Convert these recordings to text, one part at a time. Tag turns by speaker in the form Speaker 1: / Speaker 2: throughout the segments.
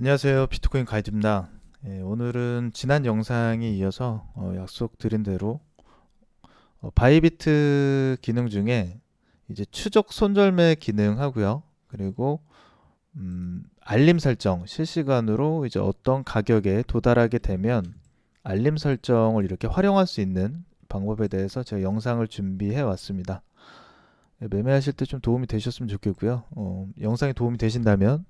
Speaker 1: 안녕하세요. 비트코인 가이드입니다. 예, 오늘은 지난 영상에 이어서 어, 약속드린 대로 어, 바이비트 기능 중에 이제 추적 손절매 기능 하고요. 그리고 음, 알림 설정 실시간으로 이제 어떤 가격에 도달하게 되면 알림 설정을 이렇게 활용할 수 있는 방법에 대해서 제가 영상을 준비해 왔습니다. 예, 매매하실 때 좀 도움이 되셨으면 좋겠고요. 어, 영상이 도움이 되신다면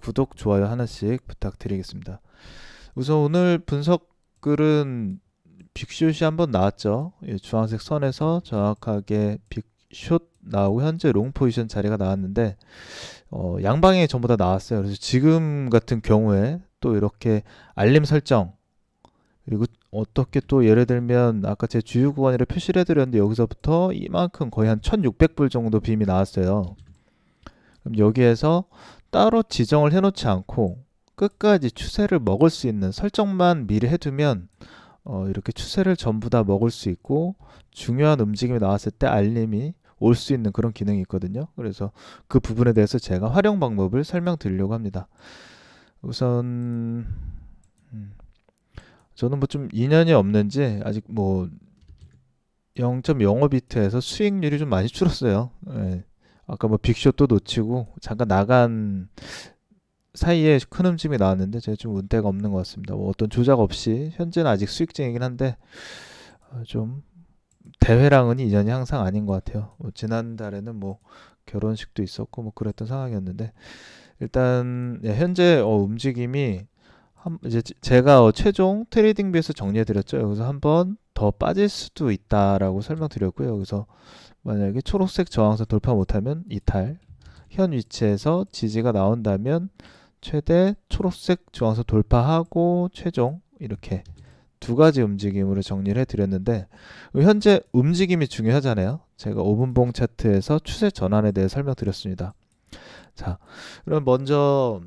Speaker 1: 구독, 좋아요 하나씩 부탁드리겠습니다. 우선 오늘 분석 글은 빅숏이 한번 나왔죠. 예, 주황색 선에서 정확하게 빅숏 나오고 현재 롱 포지션 자리가 나왔는데 어, 양방에 전부 다 나왔어요. 그래서 지금 같은 경우에 또 이렇게 알림 설정 그리고 어떻게 또 예를 들면 아까 제 주유 구간이라 표시를 해드렸는데 여기서부터 이만큼 거의 한 1600불 정도 빔이 나왔어요. 그럼 여기에서 따로 지정을 해놓지 않고 끝까지 추세를 먹을 수 있는 설정만 미리 해두면 어, 이렇게 추세를 전부 다 먹을 수 있고 중요한 움직임이 나왔을 때 알림이 올 수 있는 그런 기능이 있거든요. 그래서 그 부분에 대해서 제가 활용 방법을 설명드리려고 합니다. 우선 음, 저는 뭐 좀 인연이 없는지 아직 뭐 0.05비트에서 수익률이 좀 많이 줄었어요. 예. 아까 뭐 빅숏도 놓치고 잠깐 나간 사이에 큰 움직임이 나왔는데 제가 좀 운대가 없는 것 같습니다. 뭐 어떤 조작 없이 현재는 아직 수익증이긴 한데 어, 좀 대회랑은 인연이 항상 아닌 것 같아요. 뭐 지난달에는 뭐 결혼식도 있었고 뭐 그랬던 상황이었는데 일단 예, 현재 어, 움직임이 한, 이제 제가 어, 최종 트레이딩 비에서 정리해 드렸죠. 여기서 한번 더 빠질 수도 있다라고 설명드렸고요. 여기서 만약에 초록색 저항선 돌파 못하면 이탈 현 위치에서 지지가 나온다면 최대 초록색 저항선 돌파하고 최종 이렇게 두 가지 움직임으로 정리를 해드렸는데 현재 움직임이 중요하잖아요. 제가 5분봉 차트에서 추세 전환에 대해 설명드렸습니다. 자 그럼 먼저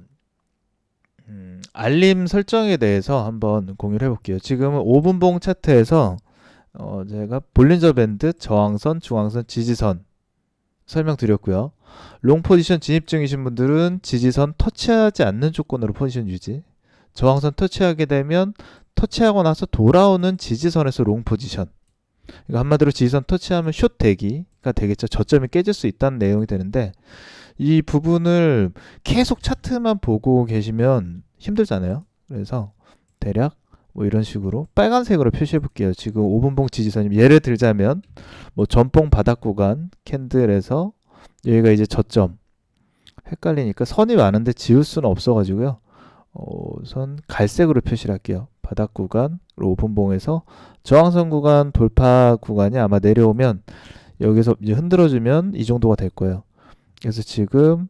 Speaker 1: 음, 알림 설정에 대해서 한번 공유를 해볼게요. 지금은 5분봉 차트에서 어, 제가 볼린저 밴드, 저항선, 중앙선, 지지선 설명드렸고요. 롱 포지션 진입 중이신 분들은 지지선 터치하지 않는 조건으로 포지션 유지. 저항선 터치하게 되면 터치하고 나서 돌아오는 지지선에서 롱 포지션. 그러니까 한마디로 지지선 터치하면 숏 대기가 되겠죠. 저점이 깨질 수 있다는 내용이 되는데 이 부분을 계속 차트만 보고 계시면 힘들잖아요. 그래서 대략 뭐 이런 식으로 빨간색으로 표시해 볼게요. 지금 5분봉 지지선이 예를 들자면 뭐 전봉 바닥 구간 캔들에서 여기가 이제 저점 헷갈리니까 선이 많은데 지울 수는 없어 가지고요. 어, 선 갈색으로 표시를 할게요. 바닥 구간 5분봉에서 저항선 구간 돌파 구간이 아마 내려오면 여기서 이제 흔들어 주면 이 정도가 될 거예요. 그래서 지금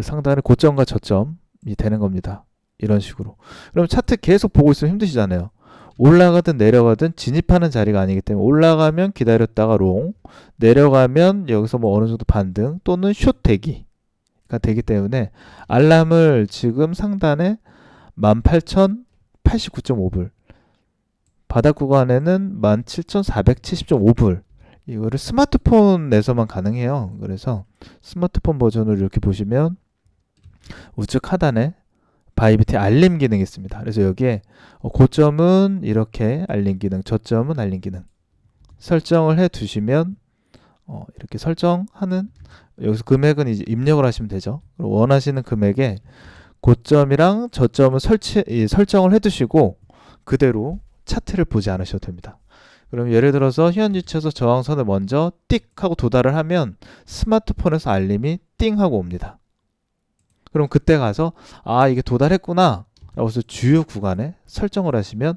Speaker 1: 상단의 고점과 저점이 되는 겁니다. 이런 식으로. 그럼 차트 계속 보고 있으면 힘드시잖아요. 올라가든 내려가든 진입하는 자리가 아니기 때문에 올라가면 기다렸다가 롱, 내려가면 여기서 뭐 어느 정도 반등 또는 숏 대기가 되기 때문에 알람을 지금 상단에 18,089.5불 바닥 구간에는 17,470.5불 이거를 스마트폰에서만 가능해요. 그래서 스마트폰 버전으로 이렇게 보시면 우측 하단에 바이비트 알림 기능이 있습니다. 그래서 여기에 어, 고점은 이렇게 알림 기능, 저점은 알림 기능 설정을 해 두시면 어, 이렇게 설정하는 여기서 금액은 이제 입력을 하시면 되죠. 원하시는 금액에 고점이랑 저점을 설치 설정을 해 두시고 그대로 차트를 보지 않으셔도 됩니다. 그럼 예를 들어서 현 위치에서 저항선을 먼저 띡 하고 도달을 하면 스마트폰에서 알림이 띵 하고 옵니다. 그럼 그때 가서 아 이게 도달했구나 라고 해서 주요 구간에 설정을 하시면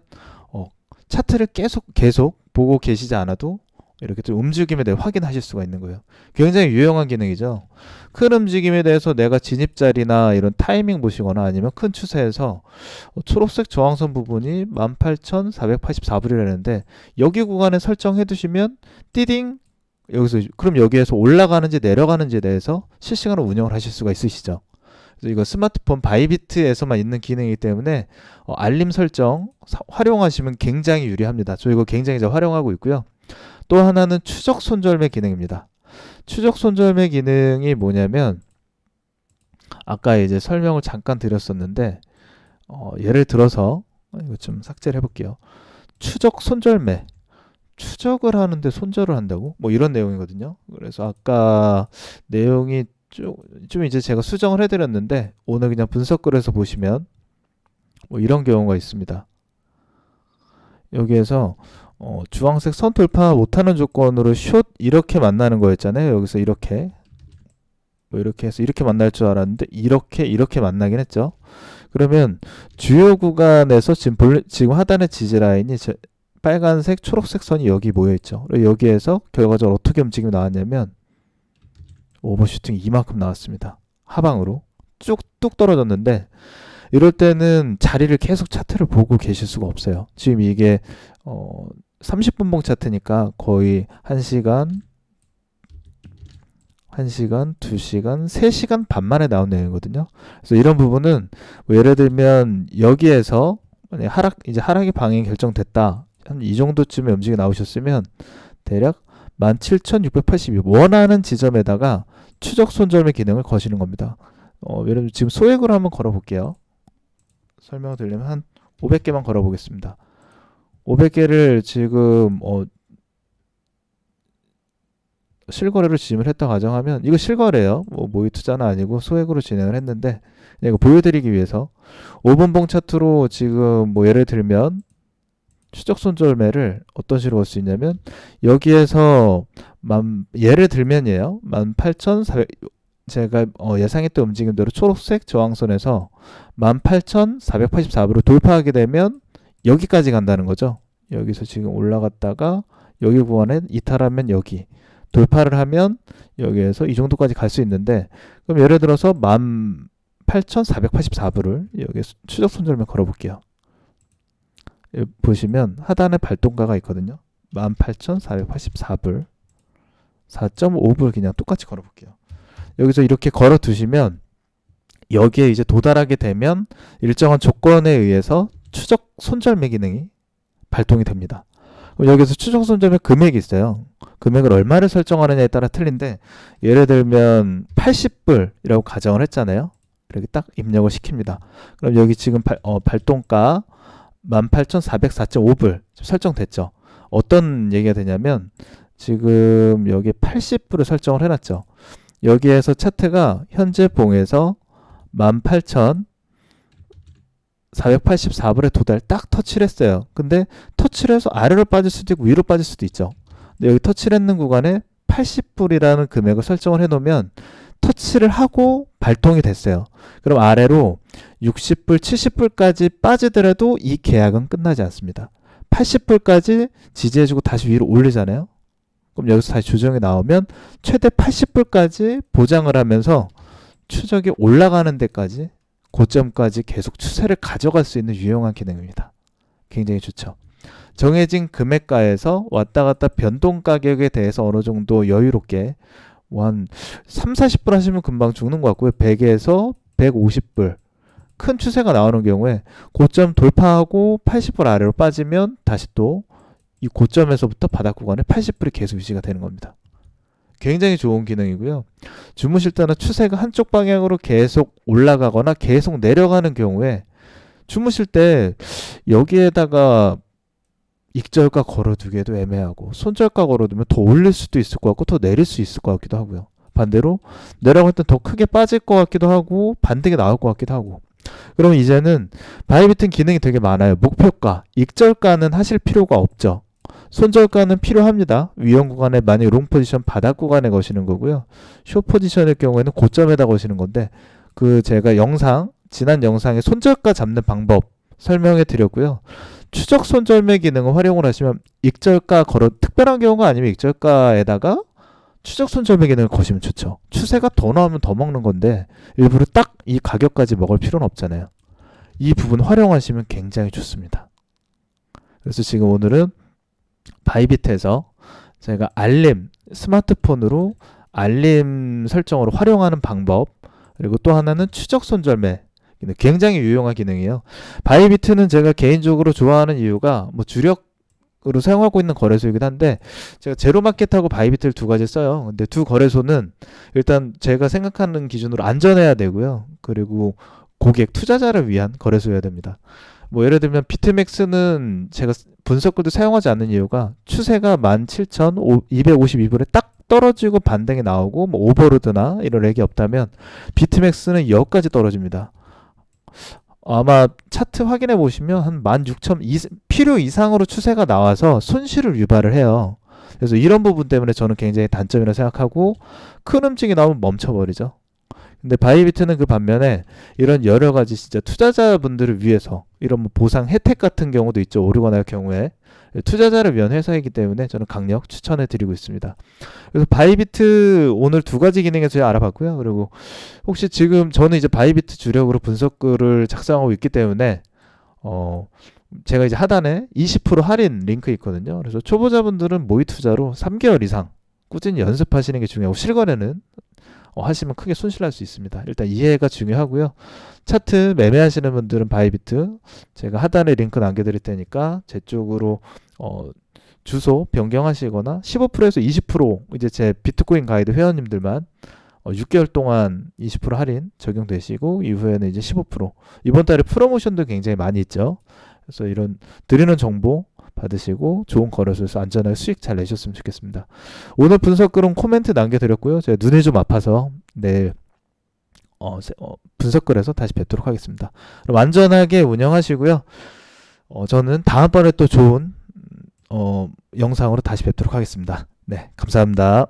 Speaker 1: 어, 차트를 계속 계속 보고 계시지 않아도 이렇게 좀 움직임에 대해 확인하실 수가 있는 거예요. 굉장히 유용한 기능이죠. 큰 움직임에 대해서 내가 진입 자리나 이런 타이밍 보시거나 아니면 큰 추세에서 어, 초록색 저항선 부분이 18,484불이라는데 여기 구간에 설정해 두시면 띠딩 여기서 그럼 여기에서 올라가는지 내려가는지에 대해서 실시간으로 운영을 하실 수가 있으시죠. 이거 스마트폰 바이비트에서만 있는 기능이기 때문에 어, 알림 설정 사, 활용하시면 굉장히 유리합니다. 저 이거 굉장히 잘 활용하고 있고요. 또 하나는 추적 손절매 기능입니다. 추적 손절매 기능이 뭐냐면 아까 이제 설명을 잠깐 드렸었는데 어, 예를 들어서 어, 이거 좀 삭제를 해볼게요. 추적 손절매 추적을 하는데 손절을 한다고? 뭐 이런 내용이거든요. 그래서 아까 내용이 좀, 좀 이제 제가 수정을 해드렸는데 오늘 그냥 분석글에서 보시면 뭐 이런 경우가 있습니다. 여기에서 어, 주황색 선 돌파 못하는 조건으로 숏 이렇게 만나는 거였잖아요. 여기서 이렇게 뭐 이렇게 해서 이렇게 만날 줄 알았는데 이렇게 이렇게 만나긴 했죠. 그러면 주요 구간에서 지금 볼, 지금 하단의 지지 라인이 제, 빨간색, 초록색 선이 여기 모여 있죠. 여기에서 결과적으로 어떻게 움직임이 나왔냐면 오버슈팅이 이만큼 나왔습니다. 하방으로 쭉뚝 떨어졌는데 이럴 때는 자리를 계속 차트를 보고 계실 수가 없어요. 지금 이게 어 30분봉 차트니까 거의 1시간 1시간, 2시간, 3시간 반 만에 나온 내용이거든요. 그래서 이런 부분은 뭐 예를 들면 여기에서 하락 이제 하락이 방향이 결정됐다. 한 이 정도쯤에 움직이 나오셨으면 대략 17,682 원하는 지점에다가 추적 손절매 기능을 거시는 겁니다. 어, 예를 들면 지금 소액으로 한번 걸어 볼게요. 설명을 드리려면 한 500개만 걸어 보겠습니다. 500개를 지금 어 실거래로 지정을 했다 가정하면 이거 실거래예요. 뭐 모의 투자는 아니고 소액으로 진행을 했는데 이거 보여드리기 위해서 5분봉 차트로 지금 뭐 예를 들면 추적 손절매를 어떤 식으로 볼수 있냐면 여기에서 만 예를 들면이에요. 18,400 제가 어 예상했던 움직임대로 초록색 저항선에서 18,484부로 돌파하게 되면 여기까지 간다는 거죠. 여기서 지금 올라갔다가 여기 구간에 이탈하면 여기 돌파를 하면 여기에서 이 정도까지 갈 수 있는데 그럼 예를 들어서 18,484부를 여기 추적 손절면 걸어 볼게요. 보시면 하단에 발동가가 있거든요. 18,484불 4.5불 그냥 똑같이 걸어 볼게요. 여기서 이렇게 걸어 두시면 여기에 이제 도달하게 되면 일정한 조건에 의해서 추적 손절매 기능이 발동이 됩니다. 여기서 추적 손절매 금액이 있어요. 금액을 얼마를 설정하느냐에 따라 틀린데 예를 들면 80불이라고 가정을 했잖아요. 이렇게 딱 입력을 시킵니다. 그럼 여기 지금 발, 어, 발동가 18,404.5불 설정됐죠. 어떤 얘기가 되냐면 지금 여기 80불을 설정을 해놨죠. 여기에서 차트가 현재 봉에서 18,484불에 도달 딱 터치를 했어요. 근데 터치를 해서 아래로 빠질 수도 있고 위로 빠질 수도 있죠. 근데 여기 터치를 했는 구간에 80불이라는 금액을 설정을 해놓으면 터치를 하고 발동이 됐어요. 그럼 아래로 60불, 70불까지 빠지더라도 이 계약은 끝나지 않습니다. 80불까지 지지해주고 다시 위로 올리잖아요. 그럼 여기서 다시 조정이 나오면 최대 80불까지 보장을 하면서 추적이 올라가는 데까지 고점까지 계속 추세를 가져갈 수 있는 유용한 기능입니다. 굉장히 좋죠. 정해진 금액가에서 왔다 갔다 변동 가격에 대해서 어느 정도 여유롭게 뭐한 3, 40불 하시면 금방 죽는 것 같고요. 100에서 150불 큰 추세가 나오는 경우에 고점 돌파하고 80불 아래로 빠지면 다시 또 이 고점에서부터 바닥 구간에 80불이 계속 유지가 되는 겁니다. 굉장히 좋은 기능이고요. 주무실 때는 추세가 한쪽 방향으로 계속 올라가거나 계속 내려가는 경우에 주무실 때 여기에다가 익절가 걸어두기에도 애매하고 손절가 걸어두면 더 올릴 수도 있을 것 같고 더 내릴 수 있을 것 같기도 하고요. 반대로 내려갈 때더 크게 빠질 것 같기도 하고 반대가 나올 것 같기도 하고 그럼 이제는 바이비튼 기능이 되게 많아요. 목표가, 익절가는 하실 필요가 없죠. 손절가는 필요합니다. 위험 구간에 만약 롱 포지션 바닥 구간에 거시는 거고요. 쇼 포지션일 경우에는 고점에다 거시는 건데 그 제가 영상 지난 영상에 손절가 잡는 방법 설명해 드렸고요. 추적 손절매 기능을 활용을 하시면 익절가 걸어 특별한 경우가 아니면 익절가에다가 추적 손절매 기능을 거시면 좋죠. 추세가 더 나오면 더 먹는 건데 일부러 딱 이 가격까지 먹을 필요는 없잖아요. 이 부분 활용하시면 굉장히 좋습니다. 그래서 지금 오늘은 바이비트에서 제가 알림 스마트폰으로 알림 설정으로 활용하는 방법 그리고 또 하나는 추적 손절매 굉장히 유용한 기능이에요. 바이비트는 제가 개인적으로 좋아하는 이유가 뭐 주력 으로 사용하고 있는 거래소이긴 한데 제가 제로마켓하고 바이비트를 두 가지 써요. 근데 두 거래소는 일단 제가 생각하는 기준으로 안전해야 되고요. 그리고 고객 투자자를 위한 거래소여야 됩니다. 뭐 예를 들면 비트맥스는 제가 분석글도 사용하지 않는 이유가 추세가 17,252불에 딱 떨어지고 반등이 나오고 뭐 오버로드나 이런 렉이 없다면 비트맥스는 여기까지 떨어집니다. 아마 차트 확인해 보시면 한 16,000 이- 필요 이상으로 추세가 나와서 손실을 유발을 해요. 그래서 이런 부분 때문에 저는 굉장히 단점이라 생각하고 큰 움직이 나오면 멈춰버리죠. 근데 바이비트는 그 반면에 이런 여러 가지 진짜 투자자분들을 위해서 이런 뭐 보상 혜택 같은 경우도 있죠. 오르거나 경우에 투자자를 위한 회사이기 때문에 저는 강력 추천해 드리고 있습니다. 그래서 바이비트 오늘 두 가지 기능에서 제가 알아봤고요. 그리고 혹시 지금 저는 이제 바이비트 주력으로 분석글을 작성하고 있기 때문에 어 제가 이제 하단에 20% 할인 링크 있거든요. 그래서 초보자분들은 모의 투자로 3개월 이상 꾸준히 연습하시는 게 중요하고 실거래는 어, 하시면 크게 손실할 수 있습니다. 일단 이해가 중요하고요. 차트 매매하시는 분들은 바이비트 제가 하단에 링크 남겨드릴 테니까 제 쪽으로 어, 주소 변경하시거나 15%에서 20% 이제 제 비트코인 가이드 회원님들만 어, 6개월 동안 20% 할인 적용되시고 이후에는 이제 15% 이번 달에 프로모션도 굉장히 많이 있죠. 그래서 이런 드리는 정보 받으시고 좋은 거래소에서 안전하게 수익 잘 내셨으면 좋겠습니다. 오늘 분석 글은 코멘트 남겨드렸고요. 제가 눈이 좀 아파서 내일 어, 세- 어, 분석 글에서 다시 뵙도록 하겠습니다. 그럼 안전하게 운영하시고요. 어, 저는 다음번에 또 좋은 어, 영상으로 다시 뵙도록 하겠습니다. 네, 감사합니다.